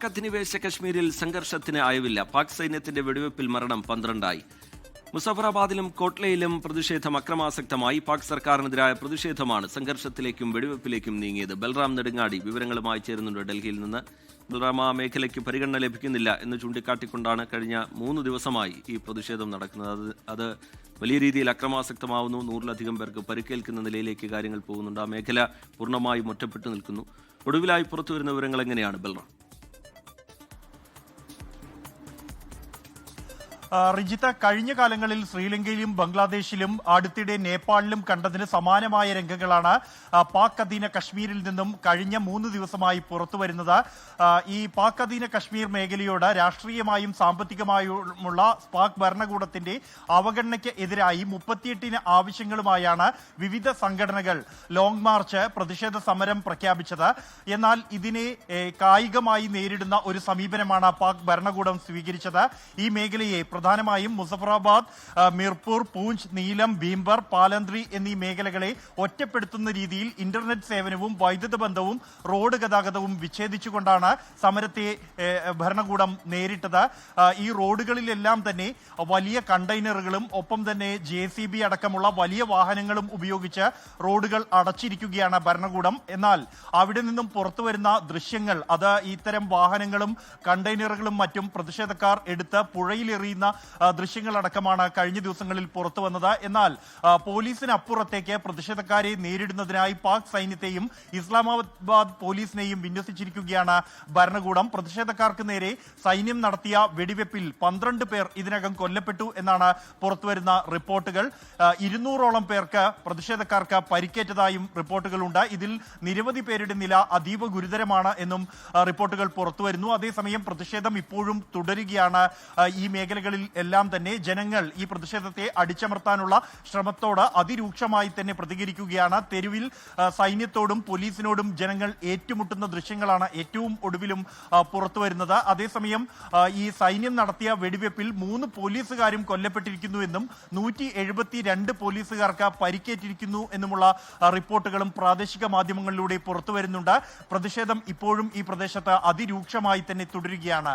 പാക് അധിനിവേശ കശ്മീരിൽ സംഘർഷത്തിന് അയവില്ല. പാക് സൈന്യത്തിന്റെ വെടിവെപ്പിൽ മരണം പന്ത്രണ്ടായി. മുസഫറാബാദിലും കോട്ട്ലയിലും പ്രതിഷേധം അക്രമാസക്തമായി. പാക് സർക്കാരിനെതിരായ പ്രതിഷേധമാണ് സംഘർഷത്തിലേക്കും വെടിവെപ്പിലേക്കും നീങ്ങിയത്. ബൽറാം നെടുങ്ങാടി വിവരങ്ങളുമായി ചേരുന്നുണ്ട്. ഡൽഹിയിൽ നിന്ന് ബൽറാം ആ മേഖലയ്ക്ക് പരിഗണന ലഭിക്കുന്നില്ല എന്ന് ചൂണ്ടിക്കാട്ടിക്കൊണ്ടാണ് കഴിഞ്ഞ മൂന്ന് ദിവസമായി ഈ പ്രതിഷേധം നടക്കുന്നത്. അത് വലിയ രീതിയിൽ അക്രമാസക്തമാവുന്നു. നൂറിലധികം പേർക്ക് പരിക്കേൽക്കുന്ന നിലയിലേക്ക് കാര്യങ്ങൾ പോകുന്നുണ്ട്. ആ മേഖല പൂർണമായും ഒറ്റപ്പെട്ടു നിൽക്കുന്നു. ഒടുവിലായി പുറത്തുവരുന്ന വിവരങ്ങൾ എങ്ങനെയാണ്? ബൽറാം. റിജിത്ത കഴിഞ്ഞ കാലങ്ങളിൽ ശ്രീലങ്കയിലും ബംഗ്ലാദേശിലും അടുത്തിടെ നേപ്പാളിലും കണ്ടതിന് സമാനമായ രംഗങ്ങളാണ് പാക് അധീന കശ്മീരിൽ നിന്നും കഴിഞ്ഞ മൂന്ന് ദിവസമായി പുറത്തുവരുന്നത് ഈ പാക് അധീന കശ്മീർ മേഖലയോട് രാഷ്ട്രീയമായും സാമ്പത്തികമായുമുള്ള പാക് ഭരണകൂടത്തിന്റെ അവഗണനയ്ക്ക് എതിരായി മുപ്പത്തിയെട്ടിന് ആവശ്യങ്ങളുമായാണ് വിവിധ സംഘടനകൾ ലോങ് മാർച്ച് പ്രതിഷേധ സമരം പ്രഖ്യാപിച്ചത്. എന്നാൽ ഇതിനെ കായികമായി നേരിടുന്ന ഒരു സമീപനമാണ് പാക് ഭരണകൂടം സ്വീകരിച്ചത്. ഈ മേഖലയെ പ്രധാനമായും മുസഫറാബാദ് മിർപൂർ പൂഞ്ച് നീലം ഭീംബർ പാലന്ത്രി എന്നീ മേഖലകളെ ഒറ്റപ്പെടുത്തുന്ന രീതിയിൽ ഇന്റർനെറ്റ് സേവനവും വൈദ്യുത ബന്ധവും റോഡ് ഗതാഗതവും വിച്ഛേദിച്ചുകൊണ്ടാണ് സമരത്തെ ഭരണകൂടം നേരിട്ടത്. ഈ റോഡുകളിലെല്ലാം തന്നെ വലിയ കണ്ടെയ്നറുകളും ഒപ്പം തന്നെ ജെ അടക്കമുള്ള വലിയ വാഹനങ്ങളും ഉപയോഗിച്ച് റോഡുകൾ അടച്ചിരിക്കുകയാണ് ഭരണകൂടം. എന്നാൽ അവിടെ നിന്നും പുറത്തു വരുന്ന ദൃശ്യങ്ങൾ അത് ഇത്തരം വാഹനങ്ങളും കണ്ടെയ്നറുകളും മറ്റും പ്രതിഷേധക്കാർ എടുത്ത് പുഴയിലെറിയുന്ന ദൃശ്യങ്ങളടക്കമാണ് കഴിഞ്ഞ ദിവസങ്ങളിൽ പുറത്തു വന്നത്. എന്നാൽ പോലീസിനപ്പുറത്തേക്ക് പ്രതിഷേധക്കാരെ നേരിടുന്നതിനായി പാക് സൈന്യത്തെയും ഇസ്ലാമാബാദ് പോലീസിനെയും വിന്യസിച്ചിരിക്കുകയാണ് ഭരണകൂടം. പ്രതിഷേധക്കാർക്ക് നേരെ സൈന്യം നടത്തിയ വെടിവെപ്പിൽ പന്ത്രണ്ട് പേർ ഇതിനകം കൊല്ലപ്പെട്ടു എന്നാണ് പുറത്തുവരുന്ന റിപ്പോർട്ടുകൾ. ഇരുന്നൂറോളം പേർക്ക് പ്രതിഷേധക്കാർക്ക് പരിക്കേറ്റതായും റിപ്പോർട്ടുകളുണ്ട്. ഇതിൽ നിരവധി പേരുടെ നില അതീവ ഗുരുതരമാണ് എന്നും റിപ്പോർട്ടുകൾ പുറത്തുവരുന്നു. അതേസമയം പ്രതിഷേധം ഇപ്പോഴും തുടരുകയാണ്. ഈ മേഖലകളിൽ എല്ലാം തന്നെ ജനങ്ങൾ ഈ പ്രതിഷേധത്തെ അടിച്ചമർത്താനുള്ള ശ്രമത്തോട് അതിരൂക്ഷമായി തന്നെ പ്രതികരിക്കുകയാണ്. തെരുവിൽ സൈന്യത്തോടും പോലീസിനോടും ജനങ്ങൾ ഏറ്റുമുട്ടുന്ന ദൃശ്യങ്ങളാണ് ഏറ്റവും ഒടുവിലും പുറത്തു പുറത്തുവരുന്നത് അതേസമയം ഈ സൈന്യം നടത്തിയ വെടിവെപ്പിൽ മൂന്ന് പോലീസുകാരും കൊല്ലപ്പെട്ടിരിക്കുന്നുവെന്നും നൂറ്റി എഴുപത്തിരണ്ട് പോലീസുകാർക്ക് പരിക്കേറ്റിരിക്കുന്നു എന്നുമുള്ള റിപ്പോർട്ടുകളും പ്രാദേശിക മാധ്യമങ്ങളിലൂടെ പുറത്തു വരുന്നുണ്ട്. പ്രതിഷേധം ഇപ്പോഴും ഈ പ്രദേശത്ത് അതിരൂക്ഷമായി തന്നെ തുടരുകയാണ്.